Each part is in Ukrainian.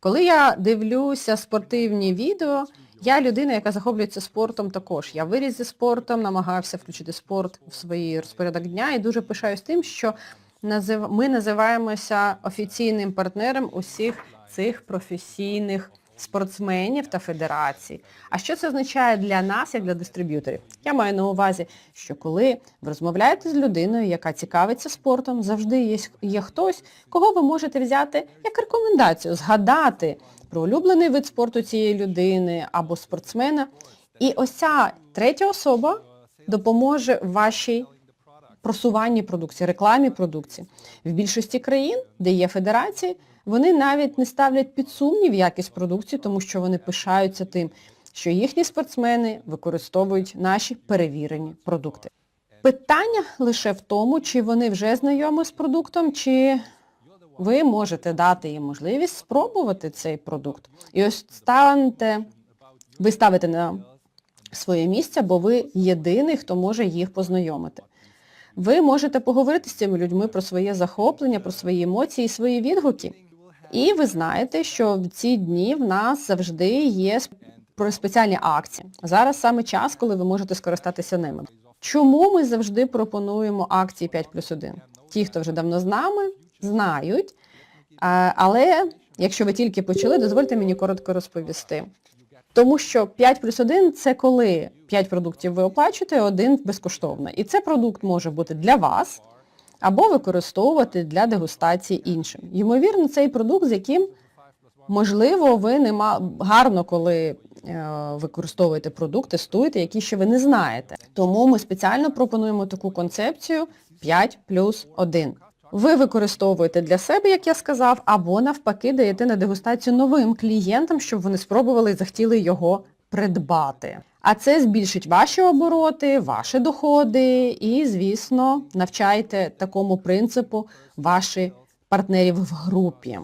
Коли я дивлюся спортивні відео, я людина, яка захоплюється спортом також. Я виріс зі спортом, намагався включити спорт в свій розпорядок дня і дуже пишаюсь тим, що ми називаємося офіційним партнером усіх цих професійних спортсменів та федерацій. А що це означає для нас, як для дистриб'юторів? Я маю на увазі, що коли ви розмовляєте з людиною, яка цікавиться спортом, завжди є, є хтось, кого ви можете взяти як рекомендацію, згадати про улюблений вид спорту цієї людини або спортсмена. І ось ця третя особа допоможе вашій просуванні продукції, рекламі продукції. В більшості країн, де є федерації, вони навіть не ставлять під сумнів якість продукції, тому що вони пишаються тим, що їхні спортсмени використовують наші перевірені продукти. Питання лише в тому, чи вони вже знайомі з продуктом, чи ви можете дати їм можливість спробувати цей продукт. І ось станете, ви ставите на своє місце, бо ви єдиний, хто може їх познайомити. Ви можете поговорити з цими людьми про своє захоплення, про свої емоції, свої відгуки. І ви знаєте, що в ці дні в нас завжди є спеціальні акції. Зараз саме час, коли ви можете скористатися ними. Чому ми завжди пропонуємо акції 5 плюс 1? Ті, хто вже давно з нами, знають. Але якщо ви тільки почали, дозвольте мені коротко розповісти. Тому що 5 плюс 1 це коли 5 продуктів ви оплачуєте, один безкоштовно. І це продукт може бути для вас або використовувати для дегустації іншим. Ймовірно, цей продукт, з яким, можливо, ви не ма... гарно, коли е, використовуєте продукт, тестуєте, які ще ви не знаєте. Тому ми спеціально пропонуємо таку концепцію 5 плюс 1. Ви використовуєте для себе, як я сказав, або навпаки даєте на дегустацію новим клієнтам, щоб вони спробували і захотіли його придбати. А це збільшить ваші обороти, ваші доходи і, звісно, навчайте такому принципу ваші партнерів в групі.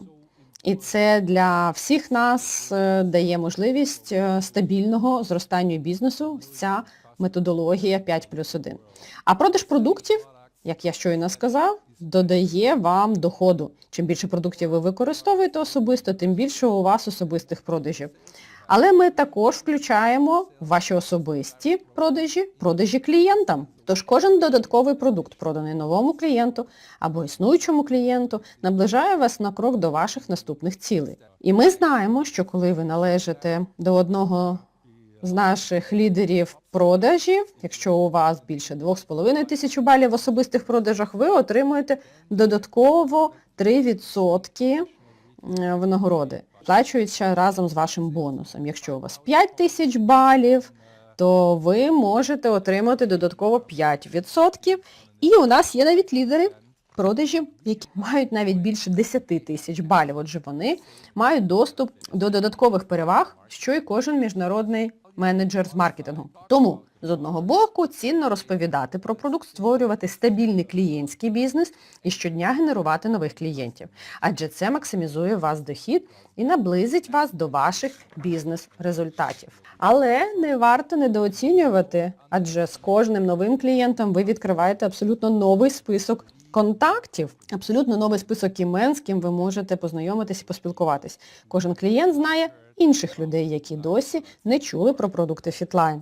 І це для всіх нас е, дає можливість е, стабільного зростання бізнесу, ця методологія 5 плюс 1. А продаж продуктів, як я щойно сказав, додає вам доходу. Чим більше продуктів ви використовуєте особисто, тим більше у вас особистих продажів. Але ми також включаємо ваші особисті продажі, продажі клієнтам. Тож кожен додатковий продукт, проданий новому клієнту або існуючому клієнту, наближає вас на крок до ваших наступних цілей. І ми знаємо, що коли ви належите до одного з наших лідерів продажів, якщо у вас більше 2,5 тисяч балів в особистих продажах, ви отримуєте додатково 3% е, винагороди, сплачується разом з вашим бонусом. Якщо у вас 5 тисяч балів, то ви можете отримати додатково 5%. І у нас є навіть лідери продажів, які мають навіть більше 10 тисяч балів. Отже, вони мають доступ до додаткових переваг, що і кожен міжнародний менеджер з маркетингу. Тому, з одного боку, цінно розповідати про продукт, створювати стабільний клієнтський бізнес і щодня генерувати нових клієнтів. Адже це максимізує вас дохід і наблизить вас до ваших бізнес-результатів. Але не варто недооцінювати, адже з кожним новим клієнтом ви відкриваєте абсолютно новий список контактів, абсолютно новий список імен, з ким ви можете познайомитись і поспілкуватись. Кожен клієнт знає інших людей, які досі не чули про продукти Fitline.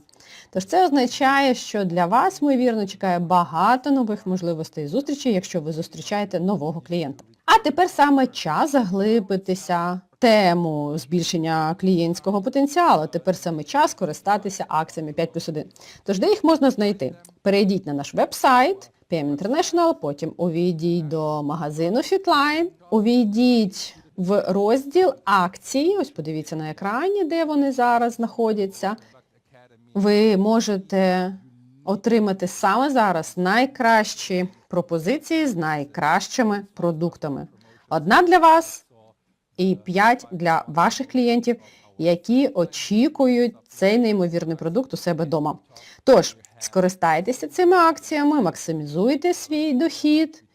Тож це означає, що для вас, ймовірно, чекає багато нових можливостей і зустрічей, якщо ви зустрічаєте нового клієнта. А тепер саме час заглибитися тему збільшення клієнтського потенціалу. Тепер саме час користатися акціями 5 плюс 1. Тож де їх можна знайти? Перейдіть на наш веб-сайт PM International, потім увійдіть до магазину Fitline, увійдіть в розділ акції, ось подивіться на екрані, де вони зараз знаходяться. Ви можете отримати саме зараз найкращі пропозиції з найкращими продуктами. Одна для вас і п'ять для ваших клієнтів, які очікують цей неймовірний продукт у себе вдома. Тож, скористайтеся цими акціями, максимізуйте свій дохід